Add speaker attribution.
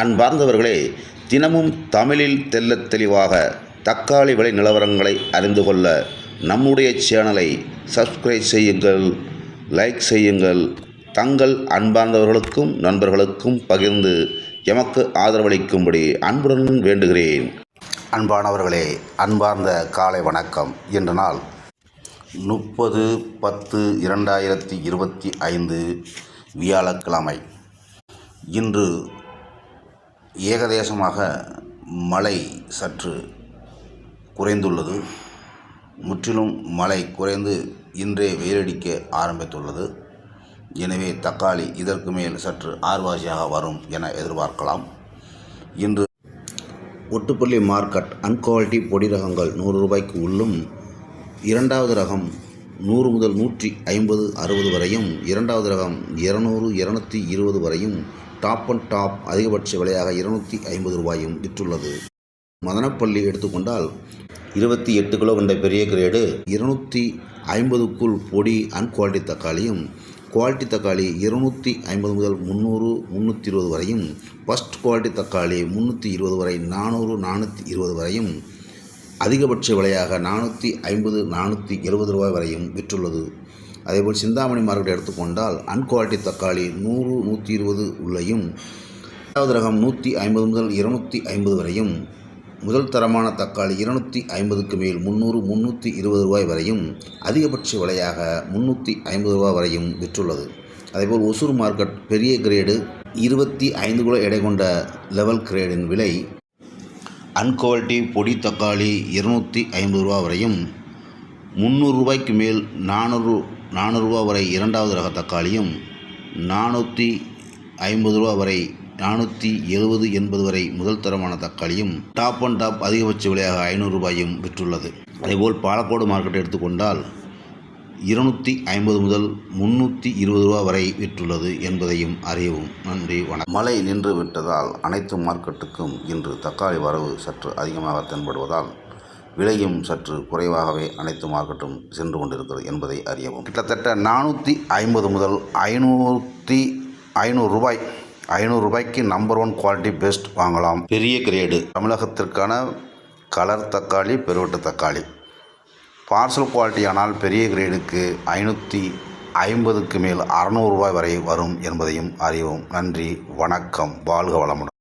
Speaker 1: அன்பார்ந்தவர்களே தினமும் தமிழில் தெல்ல தெளிவாக தக்காளி விலை நிலவரங்களை அறிந்து கொள்ள நம்முடைய சேனலை சப்ஸ்கிரைப் செய்யுங்கள் லைக் செய்யுங்கள். தங்கள் அன்பார்ந்தவர்களுக்கும் நண்பர்களுக்கும் பகிர்ந்து எமக்கு ஆதரவளிக்கும்படி அன்புடன் வேண்டுகிறேன். அன்பானவர்களே அன்பார்ந்த காலை வணக்கம். என்ற நாள் முப்பது பத்து இரண்டாயிரத்தி இருபத்தி ஐந்து வியாழக்கிழமை. இன்று ஏகதேசமாக மழை சற்று குறைந்துள்ளது. முற்றிலும் மழை குறைந்து இன்றே வெயிலடிக்க ஆரம்பித்துள்ளது. எனவே தக்காளி இதற்கு மேல் சற்று ஆர்வாசியாக வரும் என எதிர்பார்க்கலாம். இன்று ஒட்டுப்பள்ளி மார்க்கெட் அன்குவாலிட்டி பொடி ரகங்கள் நூறு ரூபாய்க்கு உள்ளும் இரண்டாவது ரகம் நூறு முதல் நூற்றி ஐம்பது அறுபது வரையும் இரண்டாவது ரகம் இரநூறு இரநூத்தி இருபது வரையும் டாப் அண்ட் டாப் அதிகபட்ச விலையாக இருநூற்றி ஐம்பது ரூபாயும் விற்றுள்ளது. மதனப்பள்ளி எடுத்துக்கொண்டால் இருபத்தி எட்டு கிலோ கொண்ட பெரிய கிரேடு இருநூற்றி ஐம்பதுக்குள் பொடி அன்குவாலிட்டி தக்காளியும் குவாலிட்டி தக்காளி இருநூற்றி ஐம்பது முதல் முந்நூறு முந்நூற்றி இருபது வரையும் ஃபஸ்ட் குவாலிட்டி தக்காளி முந்நூற்றி இருபது வரை நானூறு நானூற்றி இருபது வரையும் அதிகபட்ச விலையாக நானூற்றி ஐம்பது நானூற்றி எழுபது ரூபாய் வரையும் விற்றுள்ளது. அதேபோல் சிந்தாமணி மார்க்கெட் எடுத்துக்கொண்டால் அன்குவாலிட்டி தக்காளி நூறு நூற்றி இருபது உள்ளையும் இரண்டாவது ரகம் நூற்றி ஐம்பது முதல் இருநூற்றி ஐம்பது வரையும் முதல் தரமான தக்காளி இருநூற்றி ஐம்பதுக்கு மேல் முந்நூறு முந்நூற்றி இருபது ரூபாய் வரையும் அதிகபட்ச விலையாக முந்நூற்றி ஐம்பது ரூபாய் வரையும் விற்றுள்ளது. அதேபோல் ஒசூர் மார்க்கெட் பெரிய கிரேடு இருபத்தி ஐந்து கிலோ எடை கொண்ட லெவல் கிரேடின் விலை அன்குவாலிட்டி பொடி தக்காளி இருநூற்றி ஐம்பது ரூபா வரையும் முந்நூறு ரூபாய்க்கு மேல் நானூறு நானூறுரூவா வரை இரண்டாவது ரக தக்காளியும் நானூற்றி ஐம்பது ரூபா வரை நானூற்றி எழுபது எண்பது வரை முதல் தரமான தக்காளியும் டாப் அண்ட் டாப் அதிகபட்ச விலையாக ஐநூறு ரூபாயும் விற்றுள்ளது. அதேபோல் பாலக்கோடு மார்க்கெட் எடுத்துக்கொண்டால் இருநூற்றி ஐம்பது முதல் முந்நூற்றி இருபது ரூபா வரை விற்றுள்ளது என்பதையும் அறியவும் நன்றி வணக்கம். மழை நின்று விட்டதால் அனைத்து மார்க்கெட்டுக்கும் இன்று தக்காளி வரவு சற்று அதிகமாக தென்படுவதால் விலையும் சற்று குறைவாகவே அனைத்து மார்க்கெட்டும் சென்று கொண்டிருக்கிறது என்பதை அறியவும். கிட்டத்தட்ட நானூற்றி ஐம்பது முதல் ஐநூற்றி ஐநூறு ரூபாய் ஐநூறு ரூபாய்க்கு நம்பர் ஒன் குவாலிட்டி பெஸ்ட் வாங்கலாம். பெரிய கிரேடு தமிழகத்திற்கான கலர் தக்காளி பெருவட்டு தக்காளி. பார்சல் குவாலிட்டி ஆனால் பெரிய கிரேடுக்கு ஐநூற்றி ஐம்பதுக்கு மேல் அறநூறு ரூபாய் வரை வரும் என்பதையும் அறிவோம் நன்றி வணக்கம் வாழ்க வளமுடன்.